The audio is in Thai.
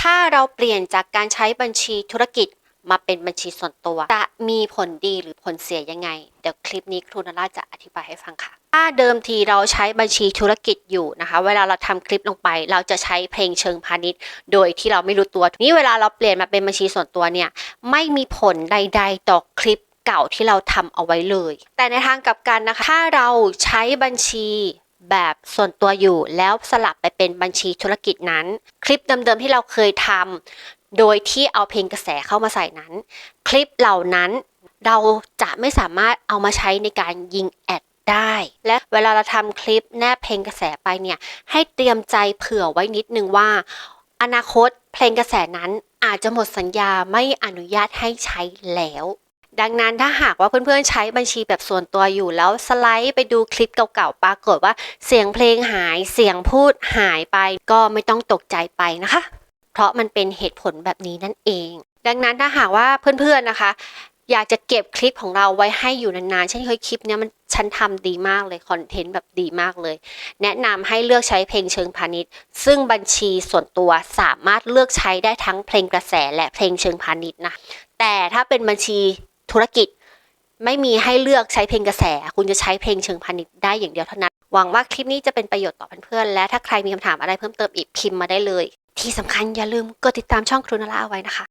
ถ้าเราเปลี่ยนจากการใช้บัญชีธุรกิจมาเป็นบัญชีส่วนตัว จะมีผลดีหรือผลเสียยังไง เดี๋ยวคลิปนี้ครูนาราจะอธิบายให้ฟังค่ะ ถ้าเดิมทีเราใช้บัญชีธุรกิจอยู่นะคะ เวลาเราทำคลิปลงไป เราจะใช้เพลงเชิงพาณิชย์ โดยที่เราไม่รู้ตัวนี่เวลาเราเปลี่ยนมาเป็นบัญชีส่วนตัวเนี่ยไม่มีผลใด ๆ ต่อคลิปเก่าที่เราทำเอาไว้เลย แต่ในทางกลับกันนะคะ ถ้าเราใช้บัญชี แบบส่วนตัวอยู่แล้วสลับไปเป็นบัญชีธุรกิจนั้น คลิปเดิมๆที่เราเคยทำโดยที่เอาเพลงกระแสเข้ามาใส่นั้น คลิปเหล่านั้นเราจะไม่สามารถเอามาใช้ในการยิงแอดได้ และเวลาเราทำคลิปแนบเพลงกระแสไปเนี่ยให้เตรียมใจเผื่อไว้นิดนึงว่า อนาคตเพลงกระแสนั้นอาจจะหมดสัญญาไม่อนุญาตให้ใช้แล้ว ดังนั้นถ้าหากว่าเพื่อนๆใช้บัญชีแบบส่วนตัวอยู่แล้วสไลด์ไปดูคลิปเก่าๆปรากฏว่าเสียงเพลงหายเสียงพูดหายไป ก็ไม่ต้องตกใจไปนะคะ เพราะมันเป็นเหตุผลแบบนี้นั่นเอง ดังนั้นถ้าหากว่าเพื่อนๆนะคะ อยากจะเก็บคลิปของเราไว้ให้อยู่นานๆฉันเคยคลิปเนี้ยมันฉันทำดีมากเลยคอนเทนต์แบบดีมากเลย แนะนำให้เลือกใช้เพลงเชิงพาณิชย์ ซึ่งบัญชีส่วนตัวสามารถเลือกใช้ได้ทั้งเพลงกระแสและเพลงเชิงพาณิชย์นะแต่ถ้าเป็นบัญชี ธุรกิจ ไม่มีให้เลือกใช้เพลงกระแส คุณจะใช้เพลงเชิงพาณิชย์ได้อย่างเดียวเท่านั้น หวังว่าคลิปนี้จะเป็นประโยชน์ต่อเพื่อนๆ และถ้าใครมีคำถามอะไรเพิ่มเติมอีกพิมพ์มาได้เลย ที่สำคัญอย่าลืมกดติดตามช่องครูนาราเอาไว้นะคะ